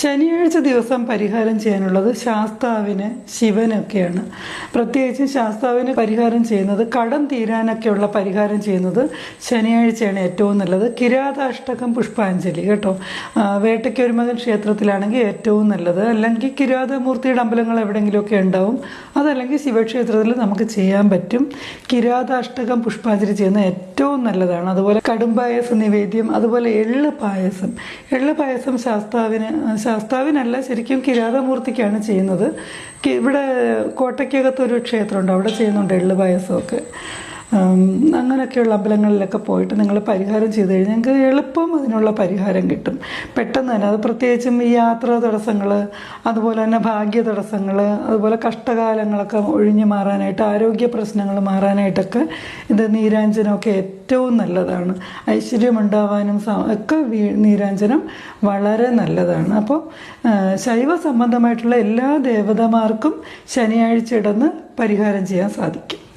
ശനിയാഴ്ച ദിവസം പരിഹാരം ചെയ്യാനുള്ളത് ശാസ്താവിന് ശിവനൊക്കെയാണ്. പ്രത്യേകിച്ച് ശാസ്താവിന് പരിഹാരം ചെയ്യുന്നത് കടം തീരാനൊക്കെയുള്ള പരിഹാരം ചെയ്യുന്നത് ശനിയാഴ്ചയാണ് ഏറ്റവും നല്ലത്. കിരാതാഷ്ടകം പുഷ്പാഞ്ജലി കേട്ടോ. വേട്ടയ്ക്കൊരുമകൻ ക്ഷേത്രത്തിലാണെങ്കിൽ ഏറ്റവും നല്ലത്. അല്ലെങ്കിൽ കിരാതമൂർത്തിയുടെ അമ്പലങ്ങൾ എവിടെയെങ്കിലുമൊക്കെ ഉണ്ടാവും. അതല്ലെങ്കിൽ ശിവക്ഷേത്രത്തിൽ നമുക്ക് ചെയ്യാൻ പറ്റും. കിരാതാഷ്ടകം പുഷ്പാഞ്ജലി ചെയ്യുന്ന ഏറ്റവും നല്ലതാണ്. അതുപോലെ കടുംപായസ നിവേദ്യം അതുപോലെ എള്ള് പായസം. എള്ള് പായസം ശാസ്താവിന് ശാസ്താവിനല്ല ശരിക്കും കിരാതമൂർത്തിക്കാണ് ചെയ്യുന്നത്. ഇവിടെ കോട്ടയ്ക്കകത്തൊരു ക്ഷേത്രമുണ്ട് അവിടെ ചെയ്യുന്നുണ്ട് എള്ള് പായസമൊക്കെ. ഉം, അങ്ങനെയൊക്കെയുള്ള അമ്പലങ്ങളിലൊക്കെ പോയിട്ട് നിങ്ങൾ പരിഹാരം ചെയ്ത് കഴിഞ്ഞാൽ നിങ്ങൾക്ക് എളുപ്പം അതിനുള്ള പരിഹാരം കിട്ടും. പെട്ടെന്ന് തന്നെ അത് പ്രത്യേകിച്ചും ഈ യാത്രാ തടസ്സങ്ങൾ അതുപോലെ തന്നെ ഭാഗ്യ തടസ്സങ്ങൾ അതുപോലെ കഷ്ടകാലങ്ങളൊക്കെ ഒഴിഞ്ഞു മാറാനായിട്ട് ആരോഗ്യ പ്രശ്നങ്ങൾ മാറാനായിട്ടൊക്കെ ഇത് നീരാഞ്ജനമൊക്കെ ഏറ്റവും നല്ലതാണ്. ഐശ്വര്യമുണ്ടാവാനും ഒക്കെ നീരാഞ്ജനം വളരെ നല്ലതാണ്. അപ്പോൾ ശൈവ സംബന്ധമായിട്ടുള്ള എല്ലാ ദേവതമാർക്കും ശനിയാഴ്ച ഇടന്ന് പരിഹാരം ചെയ്യാൻ സാധിക്കും.